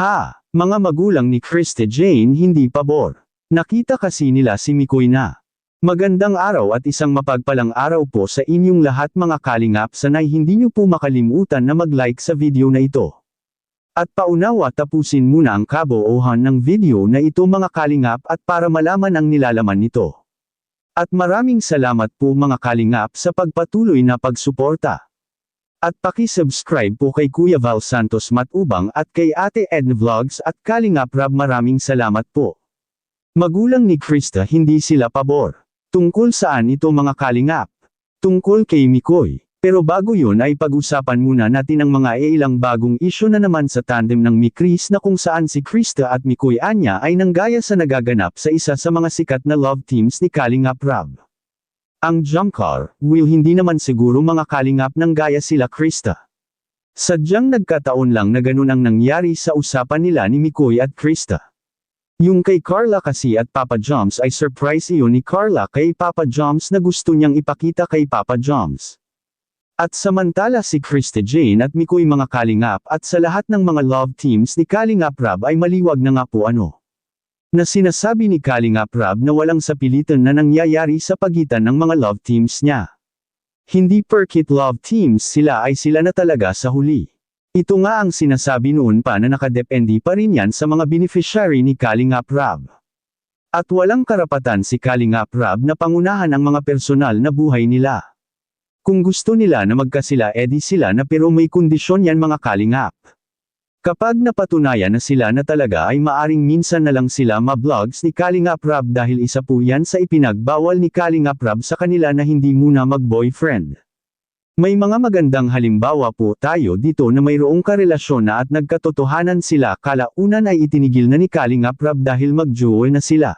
Ha, mga magulang ni Krista Jane hindi pabor. Nakita kasi nila si Mikoy na. Magandang araw at isang mapagpalang araw po sa inyong lahat mga kalingap sanay hindi niyo po makalimutan na mag-like sa video na ito. At paunawa tapusin muna ang kaboohan ng video na ito mga kalingap at para malaman ang nilalaman nito. At maraming salamat po mga kalingap sa pagpatuloy na pagsuporta. At paki-subscribe po kay Kuya Val Santos Matubang at kay Ate Edna Vlogs at Kalingap Rab maraming salamat po. Magulang ni Krista hindi sila pabor. Tungkol saan ito mga kalingap? Tungkol kay Mikoy. Pero bago yun ay pag-usapan muna natin ang mga ilang bagong isyo na naman sa tandem ng Mikris na kung saan si Krista at Mikoy Anya ay nanggaya sa nagaganap sa isa sa mga sikat na love teams ni Kalingap Rab. Ang Jumcar, will hindi naman siguro mga kalingap ng gaya sila Krista. Sadyang nagkataon lang na ganun ang nangyari sa usapan nila ni Mikoy at Krista. Yung kay Carla kasi at Papa Joms ay surprise iyon ni Carla kay Papa Joms na gusto niyang ipakita kay Papa Joms. At samantala si Krista Jane at Mikoy mga kalingap at sa lahat ng mga love teams ni Kalingap Rab ay maliwag na nga po ano. Na sinasabi ni Kalingap Rab na walang sapilitan na nangyayari sa pagitan ng mga love teams niya. Hindi perkit love teams sila ay sila na talaga sa huli. Ito nga ang sinasabi noon pa na nakadepende pa rin yan sa mga beneficiary ni Kalingap Rab. At walang karapatan si Kalingap Rab na pangunahan ang mga personal na buhay nila. Kung gusto nila na magkasila edi sila na pero may kondisyon yan mga Kalingap. Kapag napatunayan na sila na talaga ay maaring minsan na lang sila ma-vlogs ni Kalingap Rab dahil isa po yan sa ipinagbawal ni Kalingap Rab sa kanila na hindi muna mag-boyfriend. May mga magandang halimbawa po tayo dito na mayroong karelasyon na at nagkatotohanan sila kalaunan ay itinigil na ni Kalingap Rab dahil mag-duo na sila.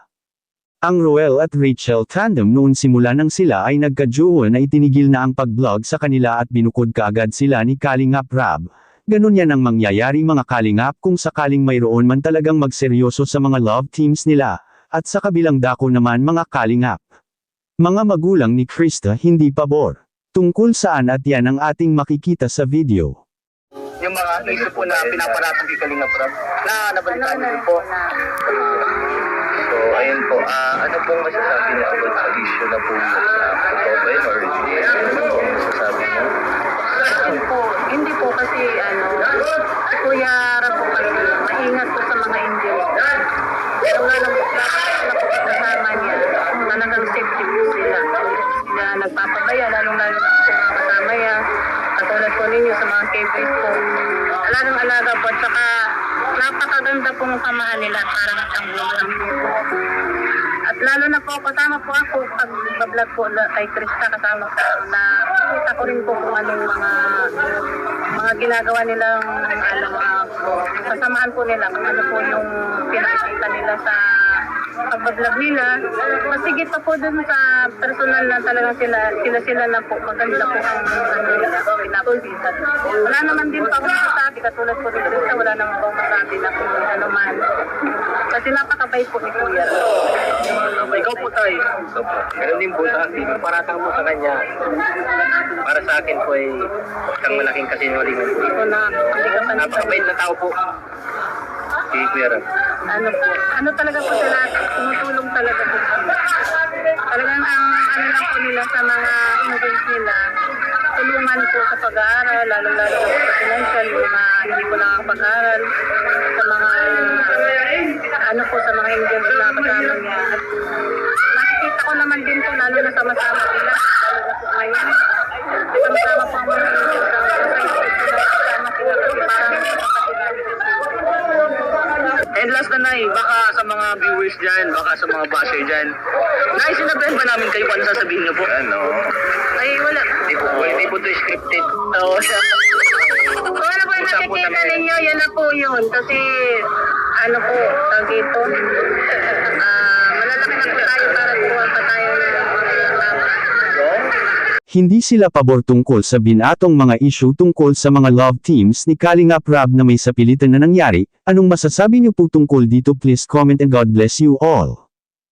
Ang Roel at Rachel tandem noon simula nang sila ay nagka-duo na itinigil na ang pag-vlog sa kanila at binukod kaagad sila ni Kalingap Rab. Ganun yan ang mangyayari mga Kalingap kung sakaling mayroon man talagang magseryoso sa mga love teams nila, at sa kabilang dako naman mga Kalingap. Mga magulang ni Krista hindi pabor. Tungkol saan at yan ang ating makikita sa video. Yung mga issue po na pinaparatang kay Kalinga Prab, na nabalitaan niyo po. So, ayun po, ah ano pong masasabi niyo about sa issue na po yun? Ah, yun or? Ano masasabi niyo? Hindi po, hindi po kasi ano, Kuya Rab po kasi maingat po sa mga Indians. Pero nga lang po, kasama niya, talagang safety po sila. Sila nagpapabaya, lalong-lalo na po sa mga kasama niya. Katulad po ninyo sa mga KPs po. Alagang alaga po, at saka napakaganda pong samahan nila parang isang bulang po. Lalo na po, kasama po ako pag vlog po kay Krista kasama ko na kita ko rin po kung anong mga mga ginagawa nilang ano, uh, kasamahan po nila kung ano po yung pinakikita nila sa pag-vlog nila. Masigit pa po dun sa personal na talagang sila, sila sila na po. Maganda po ang ano nila, pinapakita. Wala naman din pa akong masabi, katulad po ni Krista, wala naman po masabi na kung ano man. Kasi napakabait po ni Kuya. Ikaw po tayo. So, ganun din po sa akin. Paratang mo sa kanya, para sa akin po ay isang malaking kasinungalingan po. Ito na, Napakabait na tao po. Si Kuya Ram. ano po, ano talaga po sila, tumutulong talaga po. Talagang ang ano lang po nila sa mga immigrants nila, tulungan po sa pag-aaral, lalo-lalo na po sa financial, mga hindi po nakakapag-aaral, sa mga, ano po, sa mga Indians na kasama niya. At nakikita ko naman din po, lalo na sama-sama sila, lalo na po ngayon. Sama-sama po ang mga Indians sa sa kasama kasi parang sila. And last na nai, baka sa mga viewers dyan, baka sa mga basher dyan, nai, sinabihan ba namin kayo kung ano sasabihin niyo po? Ano? Hindi po, hindi po ito scripted. Oo. Kung ano po yung nakikita namin. ninyo, yan na po yun. Kasi, ano po, tag ito, ah, malalaki na po tayo para po pa tayo ng mga tama. Hindi sila pabor tungkol sa binatong mga issue tungkol sa mga love teams ni Kalingap Rab na may sapilitan na nangyari. Anong masasabi niyo po tungkol dito please comment and God bless you all.